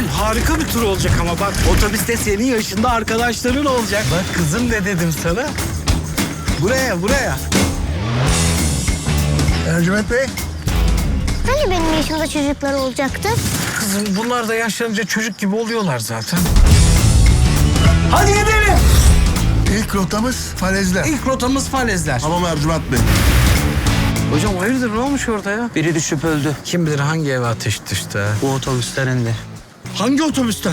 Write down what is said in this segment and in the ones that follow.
Kızım harika bir tur olacak ama bak otobüste senin yaşında arkadaşların olacak. Bak kızım ne dedim sana? Buraya buraya. Ercüment Bey. Hani benim yaşımda çocuklar olacaktı? Kızım bunlar da yaşlanınca çocuk gibi oluyorlar zaten. Hadi gidelim. İlk rotamız Falezler. İlk rotamız falezler. Tamam Ercüment Bey. Hocam hayırdır ne olmuş orada ya? Biri düşüp öldü. Kim bilir hangi eve ateş düştü ha? Bu otobüsten indi. Hangi otobüsten?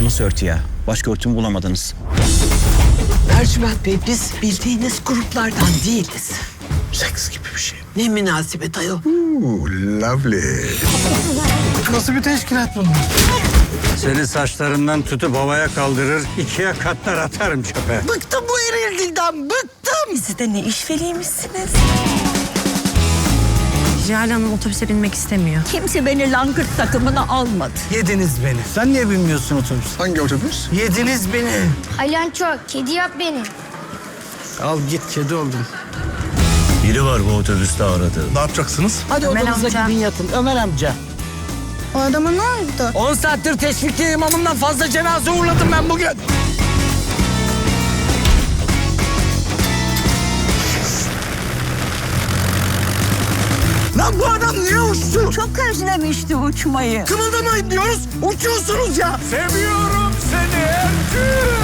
Bu nasıl örtü ya? Başka örtü mü bulamadınız? Ercüment Bey biz bildiğiniz gruplardan değiliz. Seks gibi bir şey. Ne münasebet ayol. Ooh, lovely. Nasıl bir teşkilat bunlar? Seni saçlarından tutup havaya kaldırır, ikiye katlar atarım çöpe. Bıktım bu erilgilden bıktım. Siz de ne işveliymişsiniz. Jale Hanım otobüse binmek istemiyor. Kimse beni langırt takımına almadı. Yediniz beni. Sen niye binmiyorsun otobüs? Hangi otobüs? Yediniz beni. Alanço, kedi yap beni. Al git kedi oldum. Biri var bu otobüste aradı. Ne yapacaksınız? Hadi Ömer odanıza amca. gidin yatın. Ömer amca. O adama ne oldu? 10 saattir teşvikli imamımdan fazla cenaze uğurladım ben bugün. Lan bu adam niye uçtu? Çok özlemişti uçmayı. Kımıldamayın diyoruz. Uçuyorsunuz ya. Seviyorum seni Ercü!